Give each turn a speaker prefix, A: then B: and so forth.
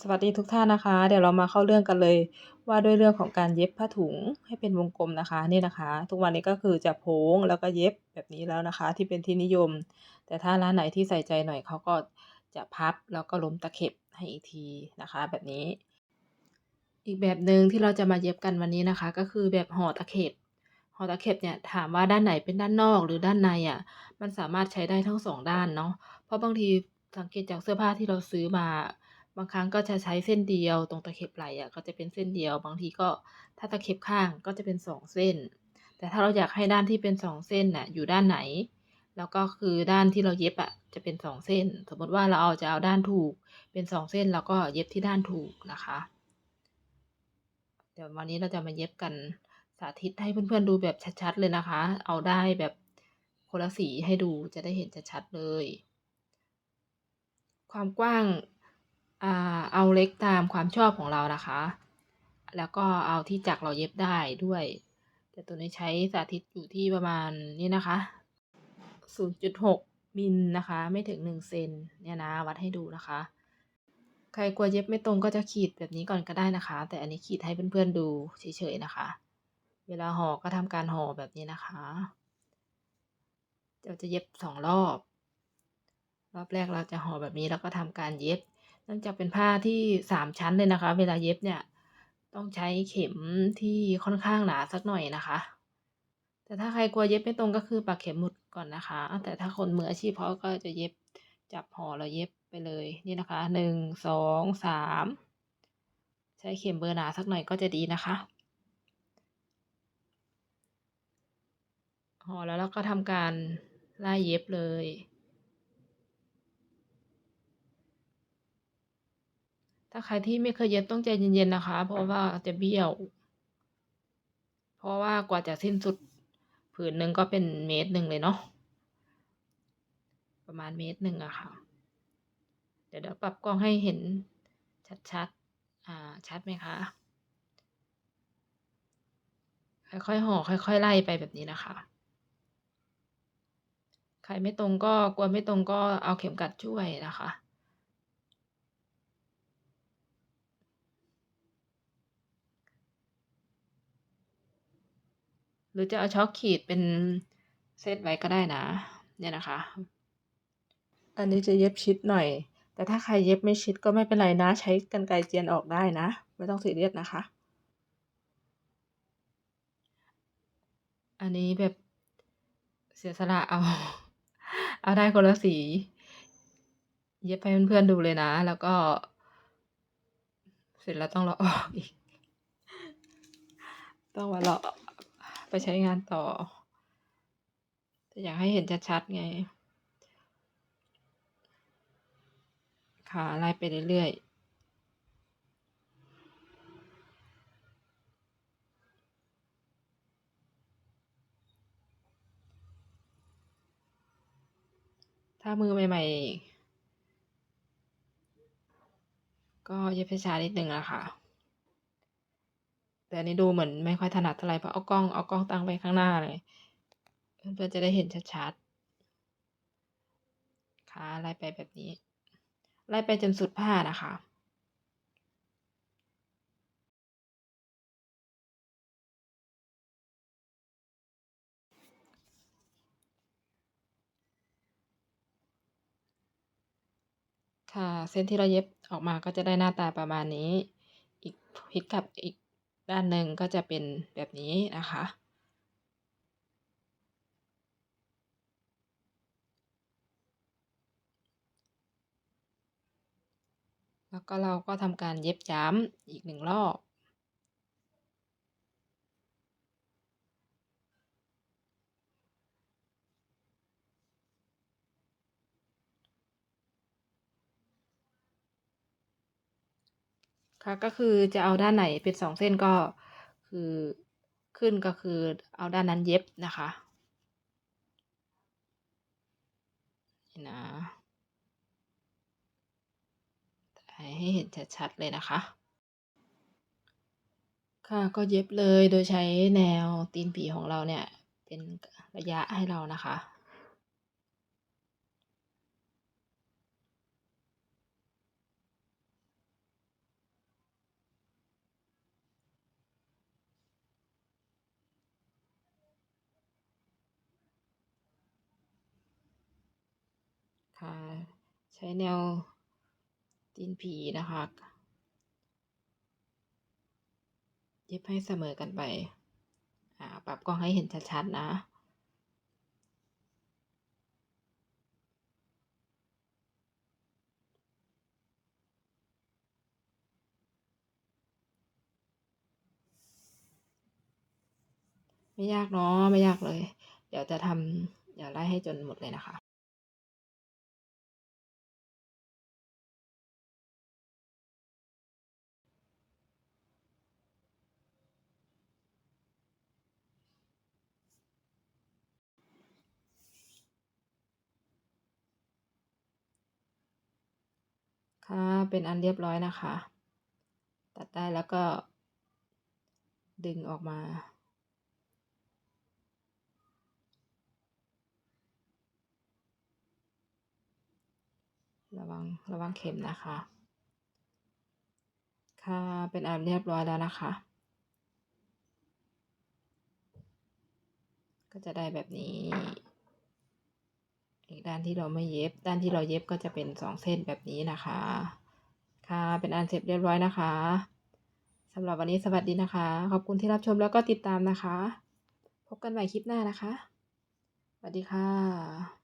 A: สวัสดีทุกท่านนะคะ เดี๋ยวเรามาเข้าเรื่องกันเลยว่าด้วยเรื่องของการเย็บผ้าถุงให้เป็นวงกลมนะคะ นี่นะคะ ทุกวันนี้ก็คือจะโพงแล้วก็เย็บแบบนี้แล้วนะคะ ที่เป็นที่นิยม แต่ถ้าร้านไหนที่ใส่ใจหน่อยเขาก็จะพับแล้วก็ล้มตะเข็บให้อีกทีนะคะ แบบนี้ อีกแบบหนึ่งที่เราจะมาเย็บกันวันนี้นะคะ ก็คือแบบห่อตะเข็บห่อตะเข็บเนี่ยถามว่าด้านไหนเป็นด้านนอกหรือด้านในอะมันสามารถใช้ได้ทั้งสองด้านเนาะเพราะบางทีสังเกตจากเสื้อผ้าที่เราซื้อมา บางครั้งก็จะใช้เส้นเดียวตรงตะเข็บไหล่อะก็จะเป็นเส้นเดียว บางทีก็ถ้าตะเข็บข้างก็จะเป็นสองเส้น แต่ถ้าเราอยากให้ด้านที่เป็นสองเส้นน่ะอยู่ด้านไหน แล้วก็คือด้านที่เราเย็บอะจะเป็นสองเส้น สมมติว่าเราเอาจะเอาด้านถูกเป็นสองเส้นเราก็เย็บที่ด้านถูกนะคะ เดี๋ยววันนี้เราจะมาเย็บกันสาธิตให้เพื่อนๆดูแบบชัดๆเลยนะคะ เอาได้แบบคนละสีให้ดูจะได้เห็นชัดๆเลย ความกว้าง อ่า เอาเล็กตามความชอบของเรานะคะ แล้วก็เอาที่จักรเราเย็บได้ด้วย แต่ตัวนี้ใช้สาธิตอยู่ที่ประมาณนี้นะคะ 0.6มิลนะคะ ไม่ถึง 1 เซนเนี่ยนะ วัดให้ดูนะคะ ใครกลัวเย็บไม่ตรงก็จะขีดแบบนี้ก่อนก็ได้นะคะ แต่อันนี้ขีดให้เพื่อนๆดูเฉยๆนะคะ เวลาห่อก็ทำการห่อแบบนี้นะคะเราจะเย็บสองรอบ รอบแรกเราจะห่อแบบนี้แล้วก็ทำการเย็บ นื่องจากเป็นผ้าที่สามชั้นเลยนะคะ เวลาเย็บเนี่ย ต้องใช้เข็มที่ค่อนข้างหนาสักหน่อยนะคะ แต่ถ้าใครกลัวเย็บไม่ตรงก็คือปักเข็มหมุดก่อนนะคะ แต่ถ้าคนมืออาชีพเขาก็จะเย็บจับห่อแล้วเย็บไปเลยนี่นะคะหนึ่งสองสามใช้เข็มเบอร์หนาสักหน่อยก็จะดีนะคะห่อแล้วเราก็ทำการไล่เย็บเลย ถ้าใครที่ไม่เคยเย็บต้องใจเย็นๆนะคะ เพราะว่าจะเบี้ยว เพราะว่ากว่าจะสิ้นสุดผืนหนึ่งก็เป็นเมตรหนึ่งเลยเนาะประมาณเมตรหนึ่งอะค่ะ เดี๋ยวเดี๋ยวปรับกล้องให้เห็นชัดๆอ่า ชัดไหมคะค่อยๆห่อค่อย ๆ ไล่ไปแบบนี้นะคะ ใครไม่ตรงก็กลัวไม่ตรงก็เอาเข็มกัดช่วยนะคะ หรือจะเอาช็อคขีดเป็นเซตไว้ก็ได้นะ เนี่ยนะคะ อันนี้จะเย็บชิดหน่อย แต่ถ้าใครเย็บไม่ชิดก็ไม่เป็นไรนะ ใช้กันไกรเจียนออกได้นะ ไม่ต้องซีเรียสนะคะ อันนี้แบบเสียสละเอา เอาได้คนละสี เย็บให้เพื่อนๆดูเลยนะ แล้วก็ เสร็จแล้วต้องเลาะออกอีก ต้องมาเลาะ ไปใช้งานต่อ แต่อยากให้เห็นชัดๆไงค่ะไล่ไปเรื่อยๆถ้ามือใหม่ ๆ ก็เย็บช้านิดนึงอะค่ะ แต่อันนี้ดูเหมือนไม่ค่อยถนัดเท่าไหร่เพราะเอากล้องเอากล้องตั้งไปข้างหน้าเลย เพื่อนๆจะได้เห็นชัดๆค่ะไล่ไปแบบนี้ ไล่ไปจนสุดผ้านะคะค่ะ เส้นที่เราเย็บออกมาก็จะได้หน้าตาประมาณนี้ อีกพลิกกลับอีก ด้านหนึ่งก็จะเป็นแบบนี้นะคะ แล้วก็เราก็ทำการเย็บย้ำอีกหนึ่งรอบ ค่ะก็คือจะเอาด้านไหนเป็นสองเส้นก็คือขึ้นก็คือเอาด้านนั้นเย็บนะคะนี่นะให้เห็นชัดๆเลยนะคะ ค่ะก็เย็บเลยโดยใช้แนวตีนผีของเราเนี่ย เป็นระยะให้เรานะคะ ค่ะใช้แนวตีนผีนะคะ เย็บให้เสมอกันไปปรับกล้องให้เห็นชัดๆนะไม่ยากเนาะไม่ยากเลย เดี๋ยวจะทำเดี๋ยวไล่ให้จนหมดเลยนะคะ ค่ะ เป็นอันเรียบร้อยนะคะ ตัดได้แล้วก็ ดึงออกมา ระวังระวังเข็มนะคะ ค่ะ เป็นอันเรียบร้อยแล้วนะคะ ก็จะได้แบบนี้ อีกด้านที่เราไม่เย็บ ด้านที่เราเย็บก็จะเป็นสองเส้นแบบนี้นะคะ ค่ะเป็นอันเสร็จเรียบร้อยนะคะสำหรับวันนี้สวัสดีนะคะ ขอบคุณที่รับชมแล้วก็ติดตามนะคะ พบกันใหม่คลิปหน้านะคะ สวัสดีค่ะ